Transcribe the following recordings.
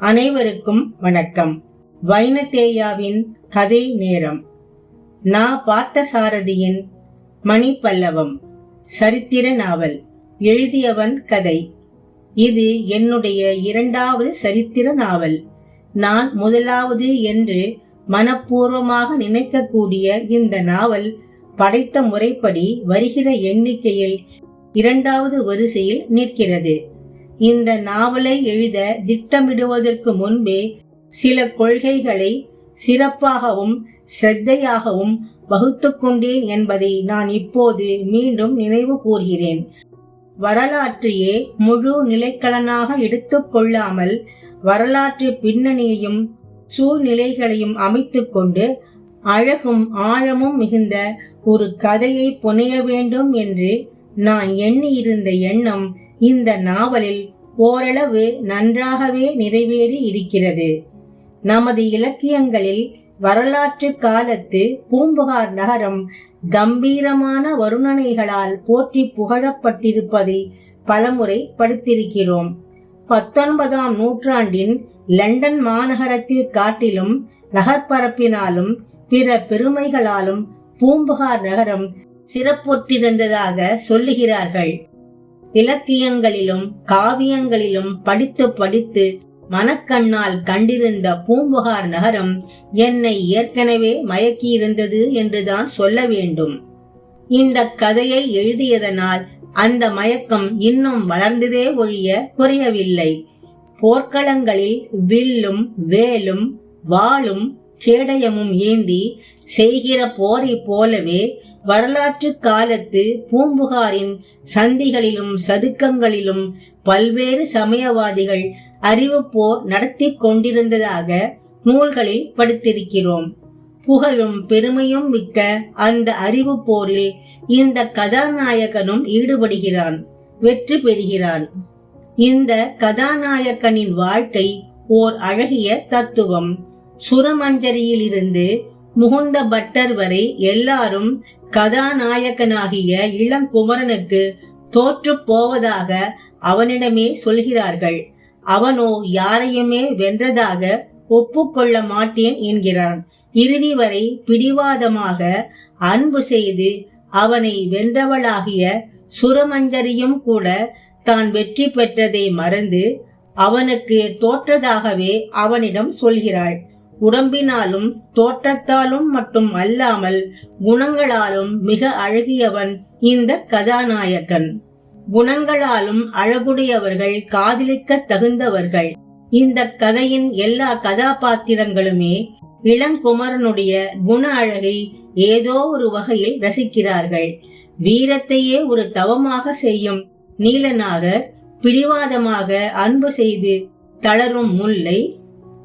அனைவருக்கும் வணக்கம். வைனத்தேயாவின் கதை நேரம். நா பார்த்தசாரதியின் மணிப்பல்லவம் சரித்திர நாவல் எழுதியவன் கதை. இது என்னுடைய இரண்டாவது சரித்திர நாவல். நான் முதலாவது என்று மனப்பூர்வமாக நினைக்கக்கூடிய இந்த நாவல் படைத்த முறைப்படி வருகிற எண்ணிக்கையில் இரண்டாவது வரிசையில் நிற்கிறது. இந்த நாவலை எழுத திட்டமிடுவதற்கு முன்பே சில கொள்கைகளை சிறப்பாகவும் ஸ்ரத்தையாகவும் வகுத்து கொண்டேன் என்பதை நான் இப்போது மீண்டும் நினைவு கூறுகிறேன் வரலாற்றையே முழு நிலைக்கலனாக எடுத்துக்கொள்ளாமல் வரலாற்று பின்னணியையும் சூழ்நிலைகளையும் அமைத்துக்கொண்டு அழகும் ஆழமும் மிகுந்த ஒரு கதையை புனைய வேண்டும் என்று நான் எண்ணியிருந்த எண்ணம் இந்த நாவலில் ஓரளவு நன்றாகவே நிறைவேறி இருக்கிறது. நமது இலக்கியங்களில் வரலாற்று காலத்து பூம்புகார் நகரம் கம்பீரமான வருணனைகளால் போற்றி புகழப்பட்டிருப்பதை பலமுறை படித்திருக்கிறோம். பத்தொன்பதாம் நூற்றாண்டின் லண்டன் மாநகரத்தில் காட்டிலும் நகர்பரப்பினாலும் பிற பெருமைகளாலும் பூம்புகார் நகரம் சிறப்புற்றிருந்ததாக சொல்லுகிறார்கள். இலக்கியங்களிலும் காவியங்களிலும் படித்து படித்து மனக்கண்ணால் கண்டிருந்த பூம்புகார் நகரம் என்னை ஏற்கனவே மயக்கியிருந்தது என்றுதான் சொல்ல வேண்டும். இந்த கதையை எழுதியதனால் அந்த மயக்கம் இன்னும் வளர்ந்ததே ஒழிய குறையவில்லை. போர்க்களங்களில் வில்லும் வேலும் வாளும் கேடயமும் ஏந்தி செய்கிற போரை போலவே வரலாற்று காலத்து பூம்புகாரின் சந்திகளிலும் சதுக்கங்களிலும் பல்வேறு சமயவாதிகள் அறிவு போர் நடத்தி கொண்டிருந்ததாக நூல்களில் படித்திருக்கிறோம். புகழும் பெருமையும் மிக்க அந்த அறிவு போரில் இந்த கதாநாயகனும் ஈடுபடுகிறான் வெற்றி பெறுகிறான். இந்த கதாநாயகனின் வாழ்க்கை ஓர் அழகிய தத்துவம். சுரமஞ்சரியில் இருந்து முகுந்த பட்டர் வரை எல்லாரும் கதாநாயகனாகிய இளங்குமரனுக்கு தோற்று போவதாக அவனிடமே சொல்கிறார்கள். அவனோ யாரையுமே வென்றதாக ஒப்புக்கொள்ள மாட்டேன் என்கிறான். இறுதி வரை பிடிவாதமாக அன்பு செய்து அவனை வென்றவளாகிய சுரமஞ்சரியும் கூட தான் வெற்றி பெற்றதை மறந்து அவனுக்கு தோற்றதாகவே அவனிடம் சொல்கிறாள். உடம்பினாலும் தோற்றத்தாலும் மட்டும் அல்லாமல் குணங்களாலும் மிக அழகியவன் இந்த கதாநாயகன். குணங்களாலும் அழகுடையவர்கள் காதலிக்க தகுந்தவர்கள். இந்த கதையின் எல்லா கதாபாத்திரங்களுமே இளங்குமரனுடைய குண அழகை ஏதோ ஒரு வகையில் ரசிக்கிறார்கள். வீரத்தையே ஒரு தவமாக செய்யும் நீலனாக பிடிவாதமாக அன்பு செய்து தளரும் முல்லை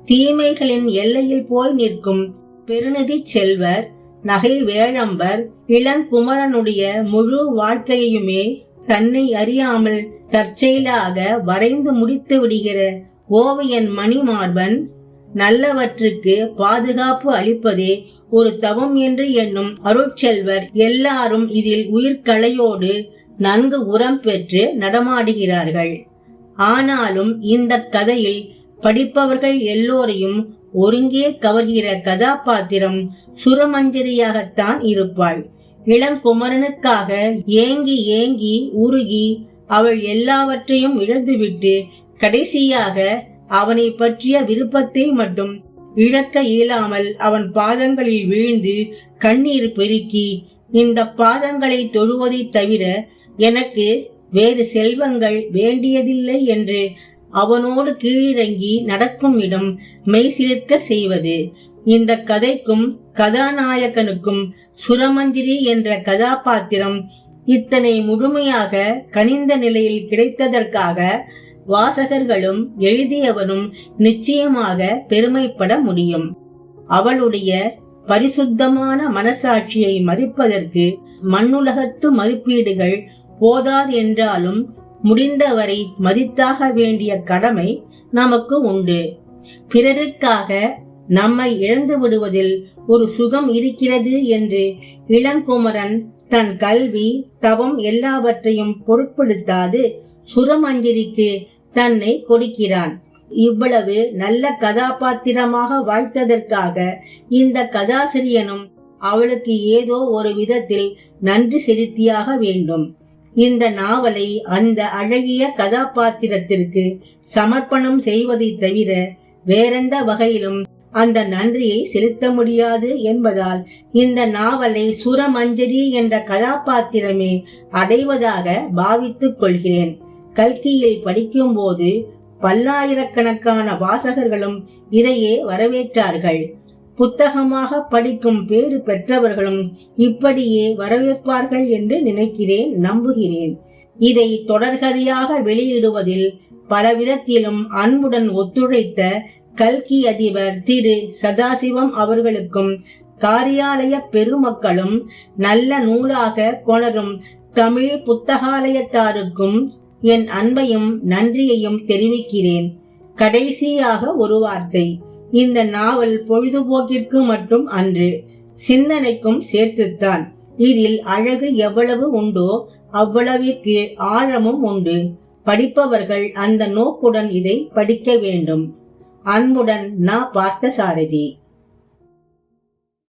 தீமைகளின் எல்லையில் போய் நிற்கும் பெருநிதி செல்வர் நகை வேழம்பர் இளங்குமரனுடைய முழு வாழ்க்கையுமே தன்னை அறியாமல் தற்செயலாக வரைந்து முடித்து விடுகிற ஓவியன் மணிமார்பன் நல்லவற்றுக்கு பாதுகாப்பு அளிப்பதே ஒரு தவம் என்று எண்ணும் அருட்செல்வர் எல்லாரும் இதில் உயிர்கலையோடு நன்கு உரம் பெற்று நடமாடுகிறார்கள். ஆனாலும் இந்த கதையில் படிப்பவர்கள் எல்லோரையும் ஒருங்கே கவர்கிற கதாபாத்திரம் சுரமஞ்சரியாகத்தான் இருப்பாள். இளங்குமரனுக்காக ஏங்கி ஏங்கி உருகி அவள் எல்லாவற்றையும் இழந்துவிட்டு கடைசியாக அவனை பற்றிய விருப்பத்தை மட்டும் இழக்க இயலாமல் அவன் பாதங்களில் வீழ்ந்து கண்ணீர் பெருக்கி இந்த பாதங்களை தொழுவதை தவிர எனக்கு வேறு செல்வங்கள் வேண்டியதில்லை என்று அவனோடு கீழிறங்கி நடக்கும் இடம் மெய்சிலிர்க்க செய்வது. இந்த கதைக்கும் கதாநாயகனுக்கும் சுரமஞ்சிரி என்ற கதாபாத்திரம் இத்தனை முழுமையாக கனிந்த நிலையில் கிடைத்ததற்காக வாசகர்களும் எழுதியவனும் நிச்சயமாக பெருமைப்பட முடியும். அவளுடைய பரிசுத்தமான மனசாட்சியை மதிப்பதற்கு மண்ணுலகத்து மதிப்பீடுகள் போதாது என்றாலும் முடிந்தவரை மதித்தாக வேண்டிய கடமை நமக்கு உண்டு. பிறருக்காக நம்மை இழந்து விடுவதில் ஒரு சுகம் இருக்கிறது என்று இளங்குமரன் தன் கல்வி தவம் எல்லாவற்றையும் பொருட்படுத்தாது சுரமஞ்சரிக்கு தன்னை கொடுக்கிறான். இவ்வளவு நல்ல கதாபாத்திரமாக வாய்த்ததற்காக இந்த கதாசிரியனும் அவளுக்கு ஏதோ ஒரு விதத்தில் நன்றி செலுத்தியாக வேண்டும். இந்த நாவலை அந்த அழகிய கதாபாத்திரத்திற்கு சமர்ப்பணம் செய்வதை தவிர வேறெந்த வகையிலும் அந்த நன்றியை செலுத்த முடியாது என்பதால் இந்த நாவலை சுரமஞ்சரி என்ற கதாபாத்திரமே அடைவதாக பாவித்துக் கொள்கிறேன். கல்கியில் படிக்கும்போது பல்லாயிரக்கணக்கான வாசகர்களும் இதையே வரவேற்றார்கள். புத்தகமாக படிக்கும் பேறு பெற்றவர்களும் இப்படியே வரவேற்பார்கள் என்று நினைக்கிறேன் நம்புகிறேன். இதை தொடர்கதையாக வெளியிடுவதில் பலவிதத்திலும் அன்புடன் ஒத்துழைத்த கல்கி அதிபர் திரு சதாசிவம் அவர்களுக்கும் காரியாலய பெருமக்களும் நல்ல நூலாக கொணரும் தமிழ் புத்தகாலயத்தாருக்கும் என் அன்பையும் நன்றியையும் தெரிவிக்கிறேன். கடைசியாக ஒரு வார்த்தை. இந்த நாவல் பொழுதுபோக்கிற்கு மட்டும் அன்று சிந்தனைக்கும் சேர்த்துத்தான். இதில் அழகு எவ்வளவு உண்டோ அவ்வளவிற்கு ஆழமும் உண்டு. படிப்பவர்கள் அந்த நோக்குடன் இதை படிக்க வேண்டும். அன்புடன் நான் பார்த்த சாரதி